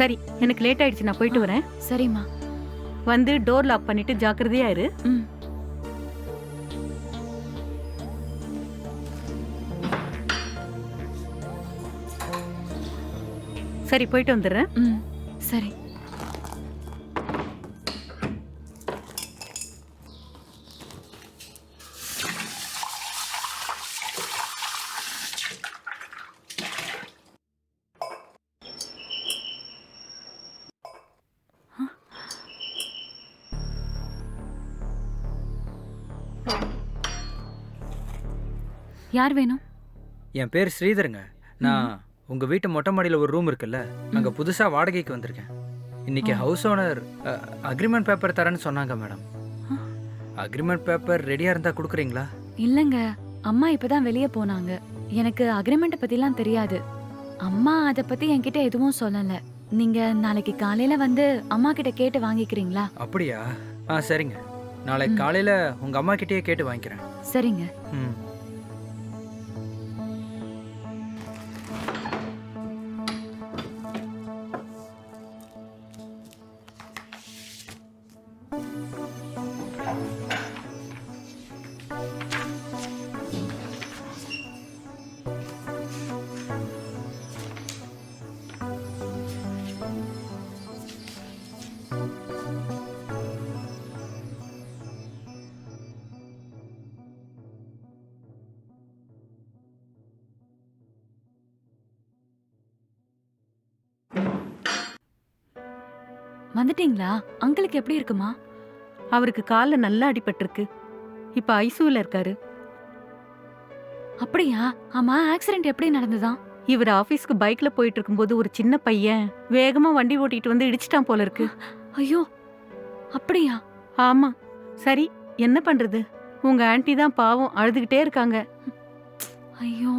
சரி எனக்கு லேட் ஆயிடுச்சு நான் போயிட்டு வரேன். சரிம்மா. வந்து டோர் லாக் பண்ணிட்டு ஜாக்கிரதையா இரு. ம். சரி போயிட்டு வந்துடுறேன். ம் சரி. யார் வேணும்? என் பேர் ஸ்ரீதருங்க. நான் உங்க வீட்டு மொட்டை மாடியில் ஒரு ரூம் இருக்குல்ல அங்க புதுசா வாடகைக்கு வந்திருக்கேன். இன்னைக்கு ஹவுஸ் ஓனர் அக்ரிமெண்ட் பேப்பர் தரேன்னு சொன்னாங்க மேடம். அக்ரிமெண்ட் பேப்பர் ரெடியா இருந்தா கொடுக்குறீங்களா? இல்லைங்க அம்மா இப்பதான் வெளியே போனாங்க. எனக்கு அக்ரிமெண்ட் பத்திலாம் தெரியாது. அம்மா அதை பத்தி என்கிட்ட எதுவும் சொல்லல. நீங்க நாளைக்கு காலையில வந்து அம்மா கிட்ட கேட்டு வாங்கிக்கிறீங்களா? அப்படியா? ஆ சரிங்க. நாளைக்கு. காலையில உங்க அம்மா கிட்டயே கேட்டு வாங்கிக்கிறேன். சரிங்க. ம். வந்துட்டீங்களா? அங்கிளுக்கு எப்படி இருக்குமா? அவருக்கு காலில் நல்லா அடிபட்டிருக்கு. இப்ப ஐசியூல இருக்காரு. அப்படியா? ஆமா ஆக்சிடென்ட் எப்படி நடந்ததா இவர் ஆபீஸ்க்கு பைக்ல போயிட்டு இருக்கும்போது ஒரு சின்ன பையன் வேகமா வண்டி ஓட்டிட்டு வந்து இடிச்சிட்டான் போல இருக்கு ஐயோ அப்படியா? ஆமா. சரி என்ன பண்றது? உங்க ஆன்ட்டி தான் பாவம் அழுதுகிட்டே இருக்காங்க. ஐயோ.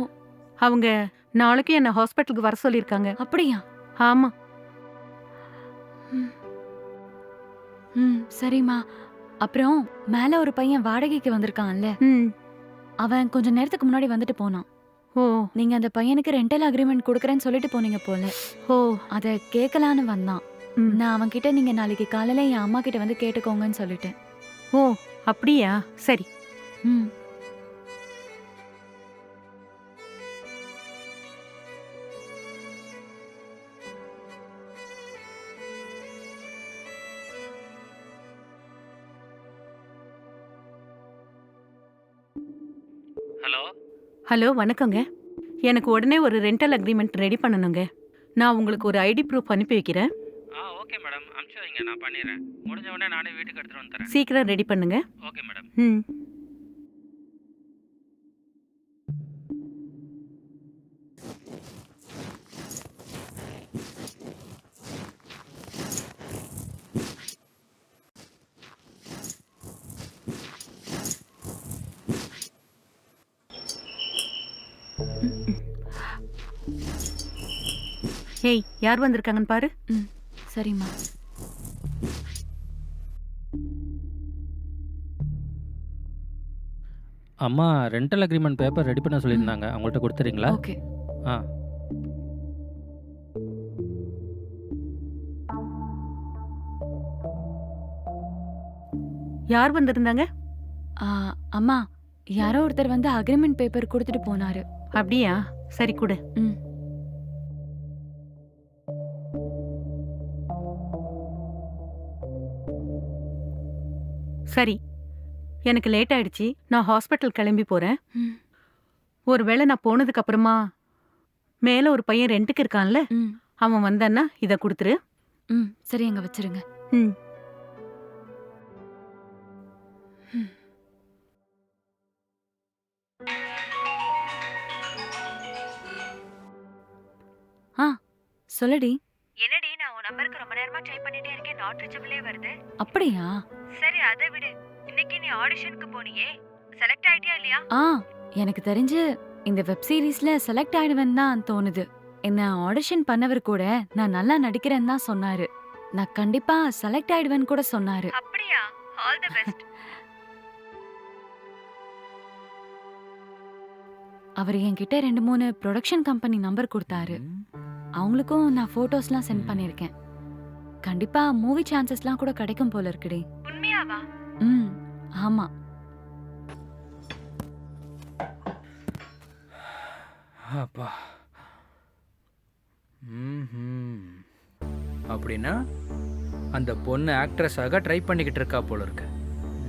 அவங்க நாளைக்கு என்ன ஹாஸ்பிட்டலுக்கு வர சொல்லியிருக்காங்க. அப்படியா? ஆமா. ம். ம் சரிம்மா. அப்புறம் மேல ஒரு பையன் வாடகைக்கு வந்திருக்கான்ல. ம். அவன் கொஞ்ச நேரத்துக்கு முன்னாடி வந்துட்டு போனான். ஓ. நீங்க அந்த பையனுக்கு ரெண்டல் அக்ரிமெண்ட் கொடுக்கறேன்னு சொல்லிட்டு போனீங்க போல. ஓ. அத கேட்கலான்னு வந்தான். நான் அவன் கிட்ட நீங்க நாளைக்கு காலையில என் அம்மா கிட்ட வந்து கேட்டுக்கோங்கன்னு சொல்லிட்டேன். ஓ அப்படியா? சரி. ம். ஹலோ வணக்கங்க. எனக்கு உடனே ஒரு ரெண்டல் அக்ரிமெண்ட் ரெடி பண்ணணுங்க. நான் உங்களுக்கு ஒரு ஐடி ப்ரூஃப் அனுப்பி வைக்கிறேன். ஆ ஓகே மேடம் அனுப்பிச்சு வைங்க நான் பண்ணிடுறேன். முடிஞ்ச உடனே நானே வீட்டுக்கு எடுத்துட்டு வந்து தரேன். சீக்கிரம் ரெடி பண்ணுங்க. ஓகே மேடம் ம். ஏய் யார் வந்திருக்காங்கன்னு பாரு. ம் சரிம்மா. அம்மா ரெண்டல் அக்ரிமெண்ட் பேப்பர் ரெடி பண்ண சொல்லியிருந்தாங்க. அவங்கள்ட்ட கொடுத்துறீங்களா? ஓகே. ஆ. யார் வந்திருந்தாங்க? ஆ, அம்மா யாரோ ஒருத்தர் வந்து அக்ரிமெண்ட் பேப்பர் கொடுத்துட்டு போனாரு. அப்படியா? சரி கொடு. ம். சரி. எனக்கு லேட் ஆயிடுச்சு. நான் ஹாஸ்பிட்டல் கிளம்பி போறேன். ம். ஒருவேளை நான் போனதுக்கு அப்புறமா மேல ஒரு பையன் ரெண்டுக்கு இருக்கான்ல? ம். அவன் வந்தான்னா இத கொடுத்துரு. ம். சரி அங்க வச்சிருங்க. ம். ஆ சொல்லடி. என்னடி நம்பருக்கு ரொம்ப நேரமா ட்ரை பண்ணிட்டே இருக்கேன். நாட் ரீச்சபிளே வருது. அப்படியா? சரி அதை விடு. இன்னைக்கு நீ ஆடிஷனுக்கு போனியே. செலக்ட் ஆயிட்டியா இல்லையா? ஆ எனக்கு தெரிஞ்சு இந்த வெப் சீரிஸ்ல செலக்ட் ஆயிடுவேன் தான் தோணுது. என்ன ஆடிஷன் பண்ணவர் கூட நான் நல்லா நடிக்கிறேன்னு தான் சொன்னாரு. நான் கண்டிப்பா செலக்ட் ஆயிடுவேன்னு கூட சொன்னாரு. அப்படியா? ஆல் தி பெஸ்ட் அவர் என்கிட்ட ரெண்டு மூணு ப்ரொடக்ஷன் கம்பெனி நம்பர் கொடுத்தாரு. அவங்களுக்கும் நான் ஃபோட்டோஸ்லாம் சென்ட் பண்ணியிருக்கேன். கண்டிப்பா மூவி சான்சஸ்லாம் கூட கிடைக்கும் போல இருக்குடி. உண்மையாவா? ம் ஆமா. அப்பா. ம்ஹும். அப்படின்னா அந்த பொண்ணு ஆக்ட்ரஸாக ட்ரை பண்ணிக்கிட்டு இருக்கா போல இருக்கு.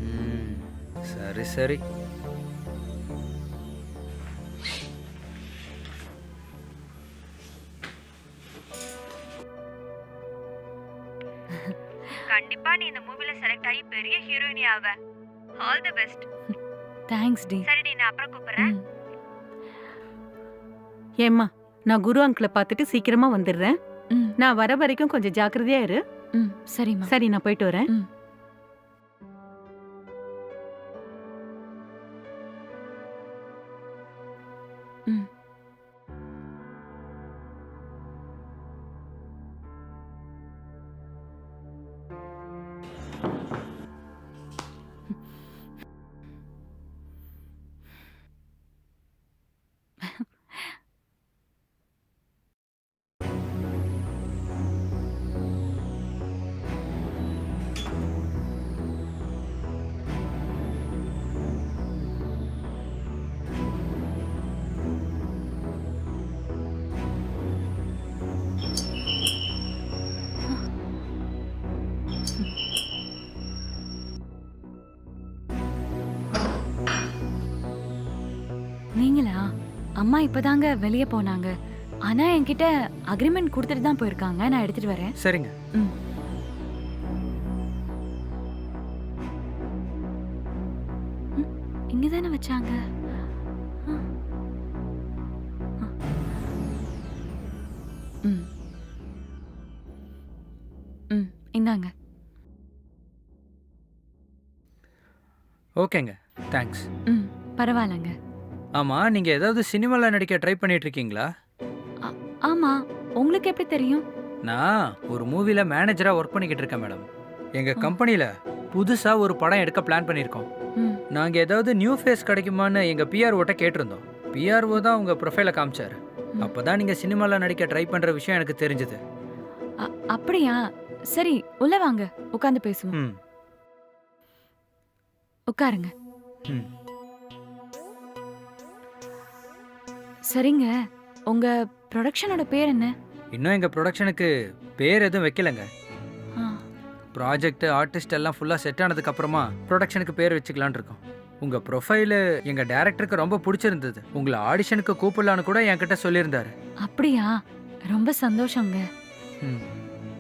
ம், சரி சரி. கண்டிப்பா நீ இந்த மூவில செலக்ட் ஆகி பெரிய ஹீரோயினி ஆவ. ஆல் தி பெஸ்ட் தேங்க்ஸ் டி. சரிடி நான் அப்புறம் கூப்பிடுறேன். ஏம்மா நான் குரு அங்கிளை பார்த்துட்டு சீக்கிரமா வந்துடுறேன். நான் வர வரைக்கும் கொஞ்சம் ஜாக்கிரதையா இரு. ம் சரிம்மா. சரி நான் போயிட்டு வரேன். ம். அம்மா இப்பதாங்க வெளியே போனாங்க. ஆனா என்கிட்ட அக்ரிமெண்ட் கொடுத்துட்டு தான் போயிருக்காங்க. நான் எடுத்துட்டு வரேன். சரிங்க. ம். இங்க தானே வச்சாங்க. ம். ம் இந்தாங்க. ஓகேங்க. தேங்க்ஸ். ம் பரவாயில்லைங்க. ஆமாம் நீங்கள் ஏதாவது சினிமாவில் நடிக்க ட்ரை பண்ணிட்டு இருக்கீங்களா ஆமா. உங்களுக்கு எப்படி தெரியும்? நான் ஒரு மூவியில் மேனேஜராக ஒர்க் பண்ணிக்கிட்டு இருக்கேன் மேடம் எங்கள் ஆ. கம்பெனியில் புதுசாக ஒரு படம் எடுக்க பிளான் பண்ணியிருக்கோம். ம். நாங்கள் ஏதாவது நியூ ஃபேஸ் கிடைக்குமான்னு எங்கள் பிஆர்ஓட்ட கேட்டிருந்தோம். பிஆர்ஓ தான் உங்கள் ப்ரொஃபைலை காமிச்சார். ம். அப்போ தான் நீங்கள் சினிமாவில் நடிக்க ட்ரை பண்ணுற விஷயம் எனக்கு தெரிஞ்சது. அப்படியா? சரி உள்ள வாங்க. உட்காந்து பேசுவோம். உட்காருங்க. ம். சரிங்க. உங்க ப்ரொடக்ஷனோட பேர் என்ன? இன்னும் எங்கள் ப்ரொடக்ஷனுக்கு பேர் எதுவும் வைக்கலங்க. ஆ, ப்ராஜெக்ட் ஆர்டிஸ்ட் எல்லாம் ஃபுல்லாக செட் ஆனதுக்கப்புறமா ப்ரொடக்ஷனுக்கு பேர் வச்சுக்கலான்னு இருக்கோம். உங்கள் ப்ரொஃபைலு எங்கள் டேரக்டருக்கு ரொம்ப பிடிச்சிருந்தது. உங்களை ஆடிஷனுக்கு கூப்பிடலான்னு கூட என்கிட்ட சொல்லியிருந்தாரு. அப்படியா? ரொம்ப சந்தோஷங்க. ம்.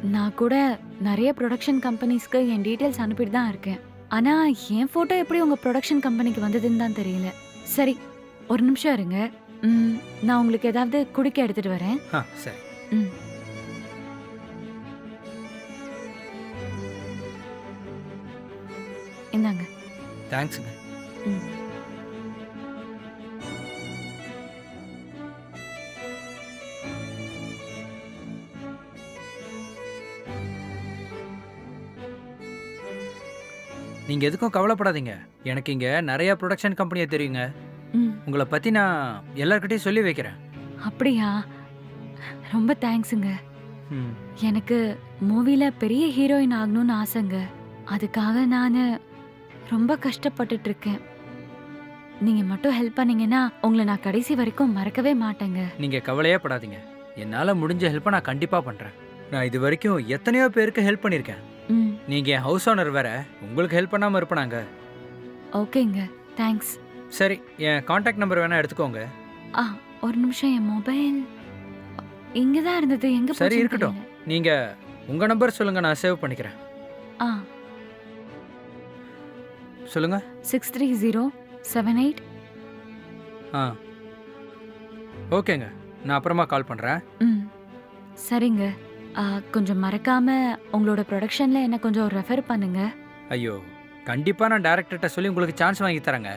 நான் கூட நிறைய ப்ரொடக்ஷன் கம்பெனிஸ்க்கு என் டீட்டெயில்ஸ் அனுப்பிட்டு தான் இருக்கேன். ஆனா என் போட்டோ எப்படி உங்க ப்ரொடக்ஷன் கம்பெனிக்கு வந்ததுன்னு தான் தெரியல. சரி ஒரு நிமிஷம் இருங்க. ம், நான் உங்களுக்கு ஏதாவது குடிக்க எடுத்துட்டு வரேன். ஆ சரி. ம். இந்தாங்க. தேங்க்ஸுங்க. ம். நீங்கள் எதுக்கும் கவலைப்படாதீங்க. எனக்கு இங்கே நிறைய ப்ரொடக்ஷன் கம்பெனியை தெரியுங்க. உங்களை பற்றி நான் எல்லார்கிட்டையும் சொல்லி வைக்கிறேன். அப்படியா? ரொம்ப தேங்க்ஸுங்க. ம். எனக்கு மூவில பெரிய ஹீரோயின் ஆகணும்னு ஆசைங்க. அதுக்காக நான் ரொம்ப கஷ்டப்பட்டுட்டு இருக்கேன் நீங்க மட்டும் ஹெல்ப் பண்ணீங்கன்னா உங்களை நான் கடைசி வரைக்கும் மறக்கவே மாட்டேங்க. நீங்கள் கவலையே படாதீங்க. என்னால் முடிஞ்ச ஹெல்ப்பை நான் கண்டிப்பாக பண்ணுறேன் நான் இது வரைக்கும் எத்தனையோ பேருக்கு ஹெல்ப் பண்ணியிருக்கேன். ம். நீங்கள் என் ஹவுஸ் ஓனர் வேற. உங்களுக்கு ஹெல்ப் பண்ணாமல் இருப்பனாங்க. ஓகேங்க. தேங்க்ஸ். சரி என் காண்டாக்ட் நம்பர் வேணால் எடுத்துக்கோங்க. ஆ ஒரு நிமிஷம் என் மொபைல் இங்க தான் இருந்தது எங்க சரி, இருக்கட்டும். நீங்கள் உங்கள் நம்பர் சொல்லுங்கள் நான் சேவ் பண்ணிக்கிறேன். ஆ. சொல்லுங்கள் six three zero seven eight ஆ. ஓகேங்க. நான் அப்புறமா கால் பண்ணுறேன் ம். சரிங்க. ஆ, கொஞ்சம் மறக்காம உங்களோட ப்ரொடக்ஷன்ல என்ன கொஞ்சம் ரெஃபர் பண்ணுங்க. ஐயோ கண்டிப்பாக நான் டேரக்டர்கிட்ட சொல்லி உங்களுக்கு சான்ஸ் வாங்கி தரேங்க.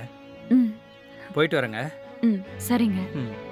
போயிட்டு வரேங்க. ம் சரிங்க. ம்.